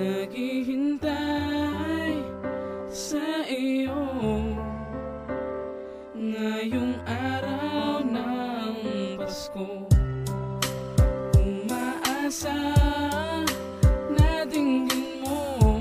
Naghihintay sa iyo Ngayong araw ng Pasko. Umaasa na dinggin mo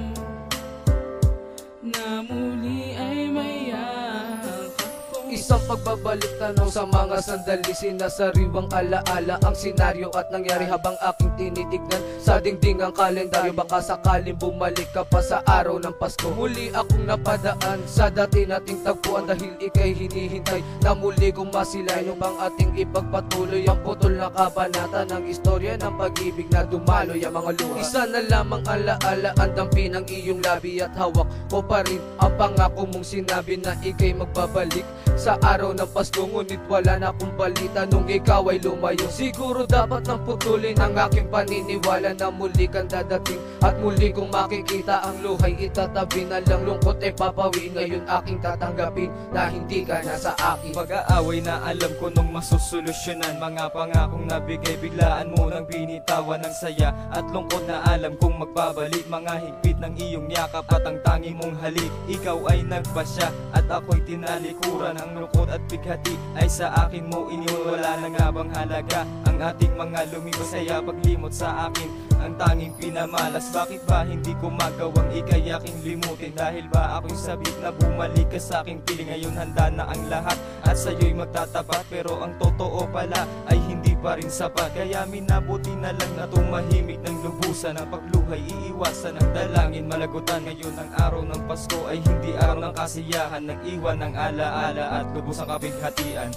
Na muli ay mayakap ko. Isang pagbabalik tanaw sa mga sandali. Sinasariwang alaala ang senaryo at nangyari Habang aking tinitignan sa dingding ang kalendaryo. Baka sakaling bumalik ka pa sa araw ng Pasko. Muli akong napadaan sa dati nating tagpuan Dahil ikay hinihintay na muli kong masilayan Upang ating ipagpatuloy ang putol na kabanata Ng istorya ng pag-ibig na dumaloy ang mga luha. Isa na lamang alaala ang dampi ng iyong labi At hawak ko pa rin ang pangako mong sinabi na ikay magbabalik sa araw ng Pasko Ngunit wala na akong balita nung ikaw ay lumayo. Siguro dapat nang putulin ang aking paniniwala Na muli kang dadating at muli kong makikita Ang luhay. Itatabi na lang lungkot ay papawi. Ngayon aking tatanggapin na hindi ka na sa akin. Pag-aaway na alam ko nung masusolusyonan Mga pangakong nabigay biglaan mo nang binitawan ng saya. At lungkot na alam kong magbabalik. Mga higpit ng iyong yakap at ang tangi mong halik. Ikaw ay nagpasya at ako'y tinalikuran. Ang lungkot at bighati ay sa akin mo iniwala na nga bang halaga Ang ating mga lumibas ay paglimot sa akin Ang tanging pinamalas. Bakit ba hindi ko magawang ikay aking limutin? Dahil ba ako'y sabik na bumalik ka sa aking piling Ngayon handa na ang lahat at sa'yo'y magtatapat. Pero ang totoo pala ay pa rin sapat. Kaya minabuti na lang na tumahimik ng lubusan. Ang pagluhay iiwasan ang dalangin. Malagutan Ngayon ang araw ng Pasko ay hindi araw ng kasiyahan. Nag-iwan ng alaala at lubos ang kapighatian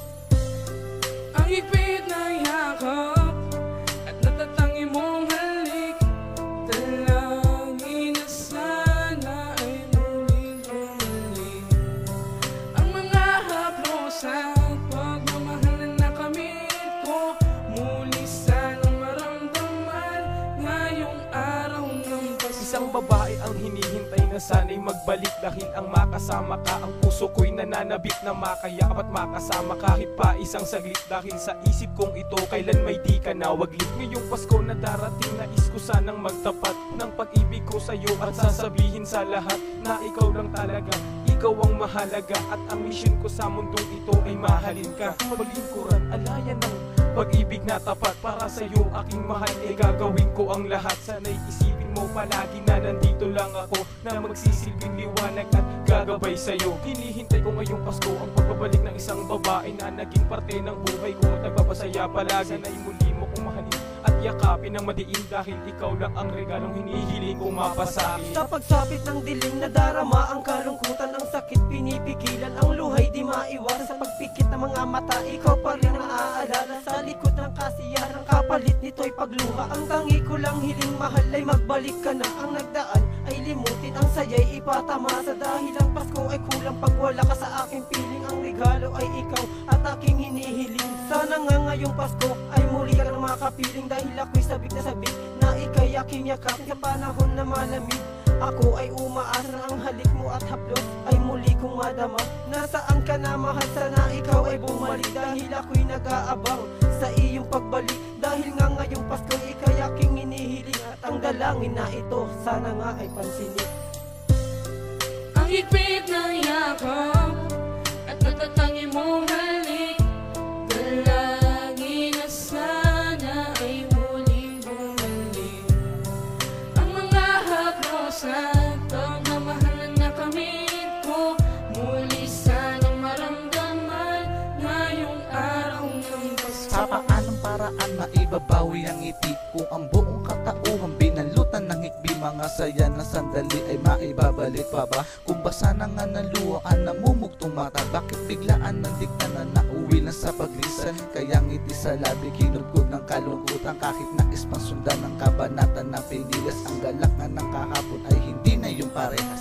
Ang higpit na yakap sana'y magbalik Dahil ang makasama ka Ang puso ko'y nananabik na makayakap at makasama. Kahit pa isang saglit Dahil sa isip kong ito Kailan may di ka na waglit. Ngayong Pasko na darating Nais ko sanang magtapat Ng pag-ibig ko sa'yo At sasabihin sa lahat Na ikaw lang talaga. Ikaw ang mahalaga At ang misyon ko sa mundong ito ay mahalin ka. Maglingkuran, alaya ng pag-ibig na tapat Para sa'yo aking mahal ay gagawin ko ang lahat. Sana'y isipin mo palagi na nandito lang ako Na magsisilbing liwanag at gagabay sa'yo. Hinihintay ko ngayong Pasko ang pagbabalik ng isang babae Na naging parte ng buhay ko at nagpapasaya palagi. Sana'y muli mo kong mahalin at yakapin ng madiin Dahil ikaw lang ang regalong hinihiling kong mapasakin Sa pagsapit ng dilim na darama ang kalungkutan Ang sakit pinipigilan ang luhay di maiwasan. Sa pagpikit ng mga mata ikaw pa rin nito'y pagluha. Ang tangi ko lang hiling mahal ay magbalik ka na. Ang nagdaan ay limutin. Ang saya'y ipatamasa Dahil ang Pasko ay kulang pag wala ka sa aking piling. Ang regalo ay ikaw at aking hinihiling Sana nga ngayong Pasko ay muli ka na makapiling. Dahil ako'y sabik na sabik na ikay aking yakap. Sa panahon na malamig ako ay umaasa. Ang halik mo at haplos ay muli kong madama. Nasaan ka na mahal? Sana ikaw ay bumalik. Dahil ako'y nag-aabang sa iyong pagbalik. Dahil nga ngayong Pasko ikay aking inihiling At ang dalangin na ito sana nga ay pansinin. Ang higpit sandali ay maibabalik pa ba? Kung basa na nga ng luhaan namumugtong mata Bakit biglaan ng dikta na nauwi na sa paglisan? Kaya ngiti sa labi kinugod ng kalungkutan Kahit nais pang sundan ng kabanata na pinilas Ang galak nga ng kahapon ay hindi na yung ang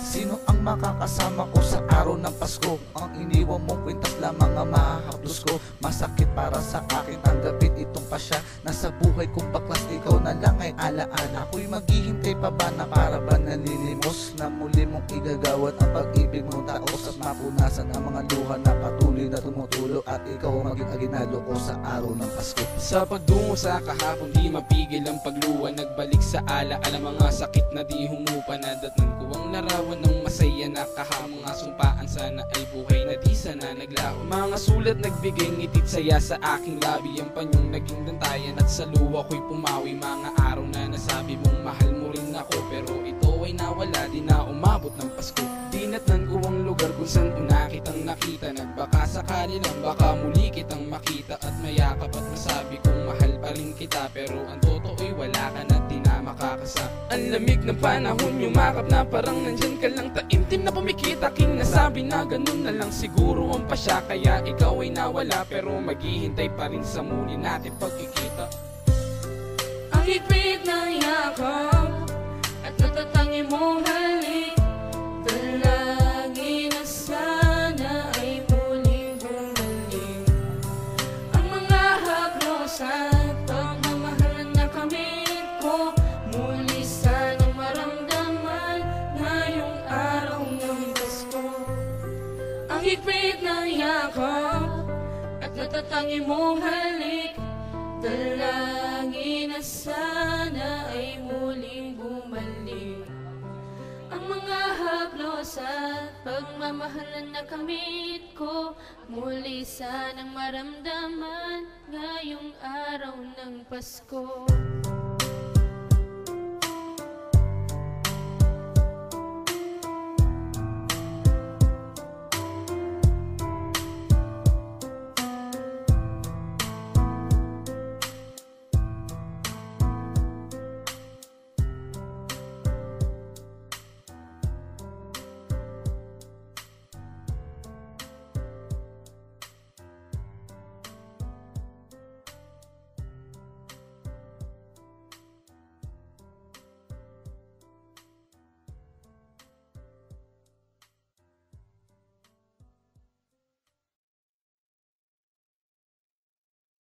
makakasama ko sa araw ng Pasko. Ang iniwan mong kwintas lamang ang mahahaplos ko. Masakit para sa akin tanggapin itong pasya. Nasa buhay kong baklas ikaw na lang ay alaala. Ako'y maghihintay pa ba na para ba nalilimos Na muli mong igagawad ang pag-ibig mong taos At mapunasan ang mga luha na patuloy na tumutulo At ikaw maging aginaldo ko sa araw ng Pasko. Sa pagdungo sa kahapon di mapigil ang pagluwa Nagbalik sa ala ala mga sakit na di humupa sulat nagbigay ngitid saya sa aking labi. Ang panyong naging dantayan at sa luwa ko'y pumawi. Mga araw na nasabi mong mahal mo rin ako Pero ito ay nawala. Di na umabot ng Pasko. Dinatnan ko ang lugar kung saan una kitang nakita. Nagbaka sakali lang baka muli kitang makita. At mayakap at masabi kong mahal pa rin kita Pero ang totoo'y wala ka na di na makakasa Ang lamig ng panahon yumakap na parang nandyan ka lang. Taimtim na pumikit aking nasabi na ganun na lang. Siguro ang pasya Kaya ikaw ay nawala pero maghihintay pa rin sa muli natin pagkikita. Ang higpit ng yakap At natatangi mong halik Dalangin na sana ay muling bumalik. Ang mga haplos at pagmamahal na kamit ko At natatangi mong halik Dalangin na sana ay muling bumalik. Ang mga haplos at pagmamahalan na kamit ko Muli sanang maramdaman ngayong araw ng Pasko